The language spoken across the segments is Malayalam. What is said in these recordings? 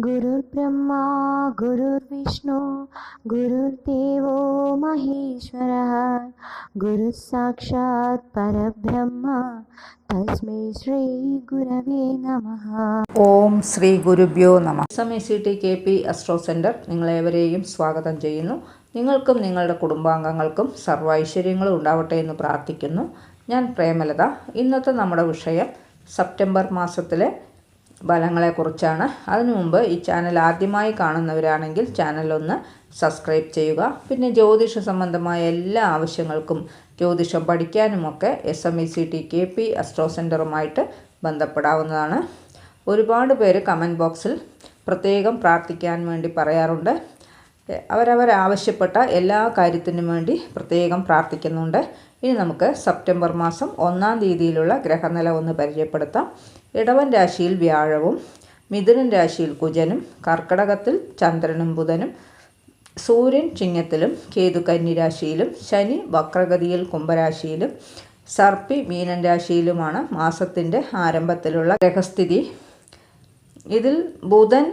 गुरुर्ब्रह्मा गुरुर्विष्णु गुरुर्देवो महेश्वरः गुरुः साक्षात् परब्रह्म तस्मै श्रीगुरवे नमः ഓം ശ്രീ ഗുരുഭ്യോ നമ S M A C T K P astro centre നിങ്ങളേവരെയും സ്വാഗതം ചെയ്യുന്നു നിങ്ങൾക്കും നിങ്ങളുടെ കുടുംബാംഗങ്ങൾക്കും സർവ്വ ഐശ്വര്യങ്ങളും ഉണ്ടാവട്ടെ എന്ന് പ്രാർത്ഥിക്കുന്നു ഞാൻ പ്രേമലത ഇന്നത്തെ നമ്മുടെ വിഷയം സെപ്റ്റംബർ മാസത്തിലെ ഫലങ്ങളെക്കുറിച്ചാണ്. അതിനു മുമ്പ് ഈ ചാനൽ ആദ്യമായി കാണുന്നവരാണെങ്കിൽ ചാനൽ ഒന്ന് സബ്സ്ക്രൈബ് ചെയ്യുക. പിന്നെ ജ്യോതിഷ സംബന്ധമായ എല്ലാ ആവശ്യങ്ങൾക്കും ജ്യോതിഷം പഠിക്കാനുമൊക്കെ S M E C T K P astro സെന്ററുമായിട്ട് ബന്ധപ്പെടാവുന്നതാണ്. ഒരുപാട് പേര് കമന്റ് ബോക്സിൽ പ്രത്യേകം പ്രാർത്ഥിക്കാൻ വേണ്ടി പറയാറുണ്ട്. അവരവരാവശ്യപ്പെട്ട എല്ലാ കാര്യത്തിനും വേണ്ടി പ്രത്യേകം പ്രാർത്ഥിക്കുന്നുണ്ട്. ഇനി നമുക്ക് സെപ്റ്റംബർ മാസം ഒന്നാം തീയതിയിലുള്ള ഗ്രഹനില ഒന്ന് പരിചയപ്പെടുത്താം. ഇടവൻ രാശിയിൽ വ്യാഴവും മിഥുനൻ രാശിയിൽ കുജനും കർക്കടകത്തിൽ ചന്ദ്രനും ബുധനും സൂര്യൻ ചിങ്ങത്തിലും കേതു കന്നി രാശിയിലും ശനി വക്രഗതിയിൽ കുംഭരാശിയിലും സർപ്പി മീനൻ രാശിയിലുമാണ് മാസത്തിന്റെ ആരംഭത്തിലുള്ള ഗ്രഹസ്ഥിതി. ഇതിൽ ബുധൻ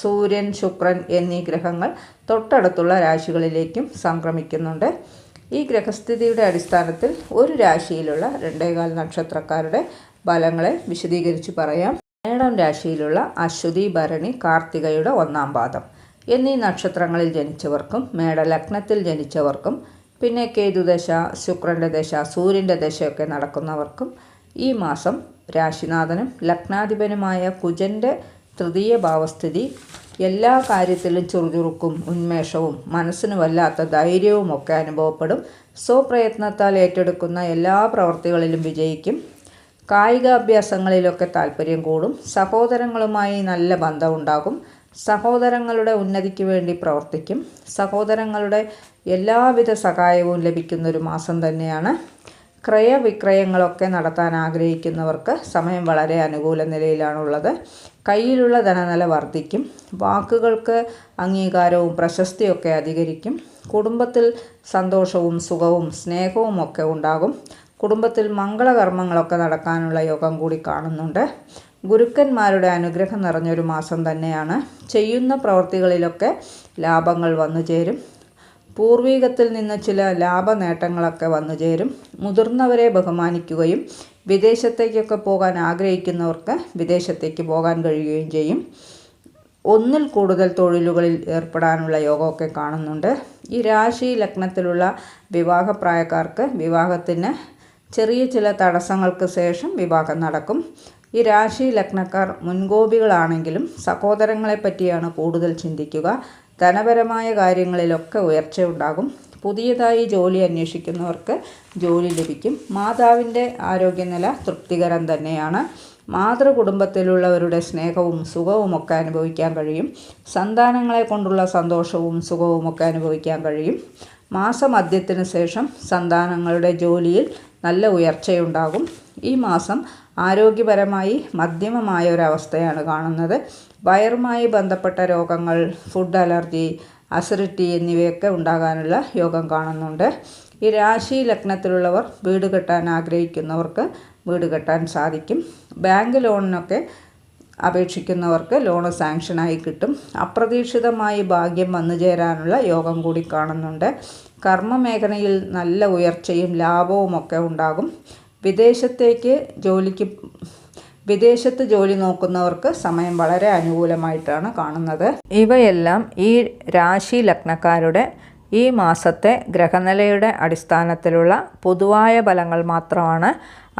സൂര്യൻ ശുക്രൻ എന്നീ ഗ്രഹങ്ങൾ തൊട്ടടുത്തുള്ള രാശികളിലേക്കും സംക്രമിക്കുന്നുണ്ട്. ഈ ഗ്രഹസ്ഥിതിയുടെ അടിസ്ഥാനത്തിൽ ഒരു രാശിയിലുള്ള രണ്ടേകാൽ നക്ഷത്രക്കാരുടെ ഫലങ്ങളെ വിശദീകരിച്ച് പറയാം. മേടം രാശിയിലുള്ള അശ്വതി ഭരണി കാർത്തികയുടെ ഒന്നാം പാദം. എന്നീ നക്ഷത്രങ്ങളിൽ ജനിച്ചവർക്കും മേടലഗ്നത്തിൽ ജനിച്ചവർക്കും പിന്നെ കേതുദശ ശുക്രന്റെ ദശ സൂര്യന്റെ ദശയൊക്കെ നടക്കുന്നവർക്കും ഈ മാസം രാശിനാഥനും ലഗ്നാധിപനുമായ കുജന്റെ തൃതീയ ഭാവസ്ഥിതി എല്ലാ കാര്യത്തിലും ചുറുചുറുക്കും ഉന്മേഷവും മനസ്സിന് വല്ലാത്ത ധൈര്യവും ഒക്കെ അനുഭവപ്പെടും. സ്വപ്രയത്നത്താൽ ഏറ്റെടുക്കുന്ന എല്ലാ പ്രവർത്തികളിലും വിജയിക്കും. കായികാഭ്യാസങ്ങളിലൊക്കെ താല്പര്യം കൂടും. സഹോദരങ്ങളുമായി നല്ല ബന്ധമുണ്ടാകും സഹോദരങ്ങളുടെ ഉന്നതിക്ക് വേണ്ടി പ്രവർത്തിക്കും. സഹോദരങ്ങളുടെ എല്ലാവിധ സഹായവും ലഭിക്കുന്നൊരു മാസം തന്നെയാണ് ക്രയവിക്രയങ്ങളൊക്കെ നടത്താൻ ആഗ്രഹിക്കുന്നവർക്ക് സമയം വളരെ അനുകൂല നിലയിലാണുള്ളത്. കയ്യിലുള്ള ധനനില വർദ്ധിക്കും. വാക്കുകൾക്ക് അംഗീകാരവും പ്രശസ്തിയൊക്കെ അധികരിക്കും. കുടുംബത്തിൽ സന്തോഷവും സുഖവും സ്നേഹവും ഒക്കെ ഉണ്ടാകും. കുടുംബത്തിൽ മംഗളകർമ്മങ്ങളൊക്കെ നടക്കാനുള്ള യോഗം കൂടി കാണുന്നുണ്ട്. ഗുരുക്കന്മാരുടെ അനുഗ്രഹം നിറഞ്ഞൊരു മാസം തന്നെയാണ്. ചെയ്യുന്ന പ്രവൃത്തികളിലൊക്കെ ലാഭങ്ങൾ വന്നു ചേരും പൂർവീകത്തിൽ നിന്ന് ചില ലാഭ നേട്ടങ്ങളൊക്കെ വന്നു ചേരും. മുതിർന്നവരെ ബഹുമാനിക്കുകയും വിദേശത്തേക്കൊക്കെ പോകാൻ ആഗ്രഹിക്കുന്നവർക്ക് വിദേശത്തേക്ക് പോകാൻ കഴിയുകയും ചെയ്യും. ഒന്നിൽ കൂടുതൽ തൊഴിലുകളിൽ ഏർപ്പെടാനുള്ള യോഗമൊക്കെ കാണുന്നുണ്ട്. ഈ രാശി ലഗ്നത്തിലുള്ള വിവാഹപ്രായക്കാർക്ക് വിവാഹത്തിന് ചെറിയ ചില തടസ്സങ്ങൾക്ക് ശേഷം വിവാഹം നടക്കും. ഈ രാശി ലഗ്നക്കാർ മുൻകോപികളാണെങ്കിലും സഹോദരങ്ങളെ പറ്റിയാണ് കൂടുതൽ ചിന്തിക്കുക. ധനപരമായ കാര്യങ്ങളിലൊക്കെ ഉയർച്ചയുണ്ടാകും. പുതിയതായി ജോലി അന്വേഷിക്കുന്നവർക്ക് ജോലി ലഭിക്കും. മാതാവിന്റെ ആരോഗ്യനില തൃപ്തികരം തന്നെയാണ്. മാതൃകുടുംബത്തിലുള്ളവരുടെ സ്നേഹവും സുഖവും ഒക്കെ അനുഭവിക്കാൻ കഴിയും. സന്താനങ്ങളെ കൊണ്ടുള്ള സന്തോഷവും സുഖവും ഒക്കെ അനുഭവിക്കാൻ കഴിയും. മാസമധ്യത്തിന് ശേഷം സന്താനങ്ങളുടെ ജോലിയിൽ നല്ല ഉയർച്ചയുണ്ടാകും. ഈ മാസം ആരോഗ്യപരമായി മധ്യമമായ ഒരവസ്ഥയാണ് കാണുന്നത്. വയറുമായി ബന്ധപ്പെട്ട രോഗങ്ങൾ ഫുഡ് അലർജി അസിഡിറ്റി എന്നിവയൊക്കെ ഉണ്ടാകാനുള്ള യോഗം കാണുന്നുണ്ട്. ഈ രാശി ലഗ്നത്തിലുള്ളവർ വീട് കെട്ടാൻ ആഗ്രഹിക്കുന്നവർക്ക് വീട് കെട്ടാൻ സാധിക്കും. ബാങ്ക് ലോണിനൊക്കെ അപേക്ഷിക്കുന്നവർക്ക് ലോണ് സാങ്ഷനായി കിട്ടും. അപ്രതീക്ഷിതമായി ഭാഗ്യം വന്നു ചേരാനുള്ള യോഗം കൂടി കാണുന്നുണ്ട്. കർമ്മമേഖലയിൽ നല്ല ഉയർച്ചയും ലാഭവുമൊക്കെ ഉണ്ടാകും. വിദേശത്തേക്ക് ജോലിക്ക് വിദേശത്ത് ജോലി നോക്കുന്നവർക്ക് സമയം വളരെ അനുകൂലമായിട്ടാണ് കാണുന്നത്. ഇവയെല്ലാം ഈ രാശി ലഗ്നക്കാരുടെ ഈ മാസത്തെ ഗ്രഹനിലയുടെ അടിസ്ഥാനത്തിലുള്ള പൊതുവായ ഫലങ്ങൾ മാത്രമാണ്.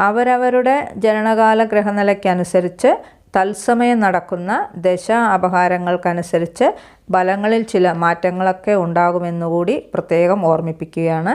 അവരവരുടെ ജനനകാല ഗ്രഹനിലയ്ക്കനുസരിച്ച് തത്സമയം നടക്കുന്ന ദശ അപഹാരങ്ങൾക്കനുസരിച്ച് ഫലങ്ങളിൽ ചില മാറ്റങ്ങളൊക്കെ ഉണ്ടാകുമെന്നുകൂടി പ്രത്യേകം ഓർമ്മിപ്പിക്കുകയാണ്.